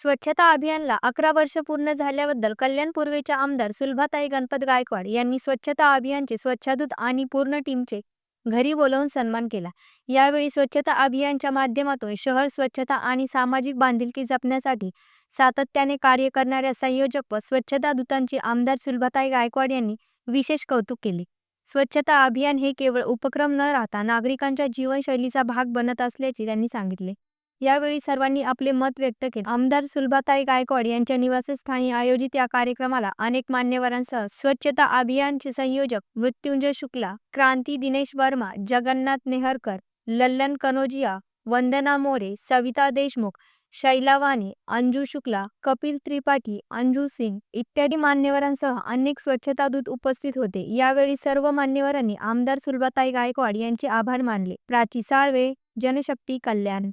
स्वच्छता अभियानला अकरा वर्ष पूर्ण झाल्याबद्दल कल्याण पूर्वेच्या आमदार सुलभाताई गणपत गायकवाड यांनी स्वच्छता अभियानचे स्वच्छादूत आणि पूर्ण टीमचे घरी बोलावून सन्मान केला. यावेळी स्वच्छता अभियानच्या माध्यमातून शहर स्वच्छता आणि सामाजिक बांधिलकी जपण्यासाठी सातत्याने कार्य करणाऱ्या संयोजक व स्वच्छता दूतांची आमदार सुलभाताई गायकवाड यांनी विशेष कौतुक केले. स्वच्छता अभियान हे केवळ उपक्रम न राहता नागरिकांच्या जीवनशैलीचा भाग बनत असल्याचे त्यांनी सांगितले. यावेळी सर्वांनी आपले मत व्यक्त केले. आमदार सुलभाताई गायकवाड यांच्या निवासस्थानी आयोजित या कार्यक्रमाला अनेक मान्यवरांसह स्वच्छता अभियानचे संयोजक मृत्युंजय शुक्ला क्रांती दिनेश वर्मा जगन्नाथ नेहरकर लल्लन कनोजिया वंदना मोरे सविता देशमुख शैला अंजू शुक्ला कपिल त्रिपाठी अंजू सिंग इत्यादी मान्यवरांसह अनेक स्वच्छता दूत उपस्थित होते. यावेळी सर्व मान्यवरांनी आमदार सुलभाताई गायकवाड यांचे आभार मानले. प्राची साळवे जनशक्ती कल्याण.